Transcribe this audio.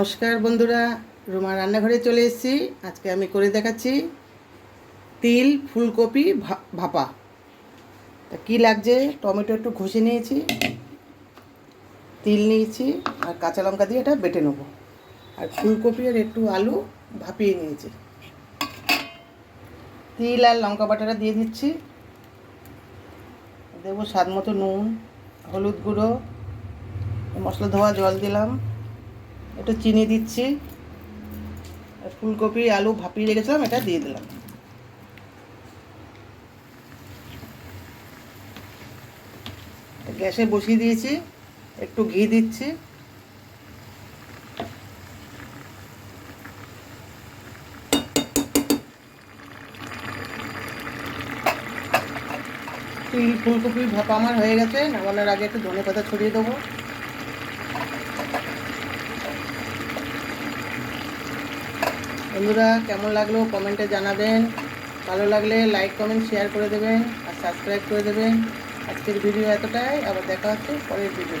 নমস্কার বন্ধুরা, রুমা রান্নাঘরে চলে এসেছি। আজকে আমি করে দেখাচ্ছি তিল, ফুলকপি ভাপা। তা কী লাগছে? টমেটো একটু ঘষে নিয়েছি, তিল নিয়েছি, আর কাঁচা লঙ্কা দিয়ে এটা বেটে নেব। আর ফুলকপি আর একটু আলু ভাপিয়ে নিয়েছি। তিল আর লঙ্কা বাটাটা দিয়ে দিচ্ছি। দেবো স্বাদ মতো নুন, হলুদ গুঁড়ো, মশলা ধোয়া জল দিলাম। একটু চিনি দিচ্ছি। ফুলকপি, আলু ভাপিয়ে রেখেছিলাম, এটা দিয়ে দিলাম। গ্যাসে বসিয়ে দিয়েছি, একটু ঘি দিচ্ছি। ফুলকপি ভাপা আমার হয়ে গেছে, নামানোর আগে একটু ধনে পাতা ছড়িয়ে দেবো। বন্ধুরা, কেমন লাগল কমেন্টে জানাবেন। ভালো লাগলে লাইক, কমেন্ট, শেয়ার করে দেবেন আর সাবস্ক্রাইব করে দেবেন। আজকের ভিডিও এতটাই, আবার দেখা হচ্ছে পরের ভিডিও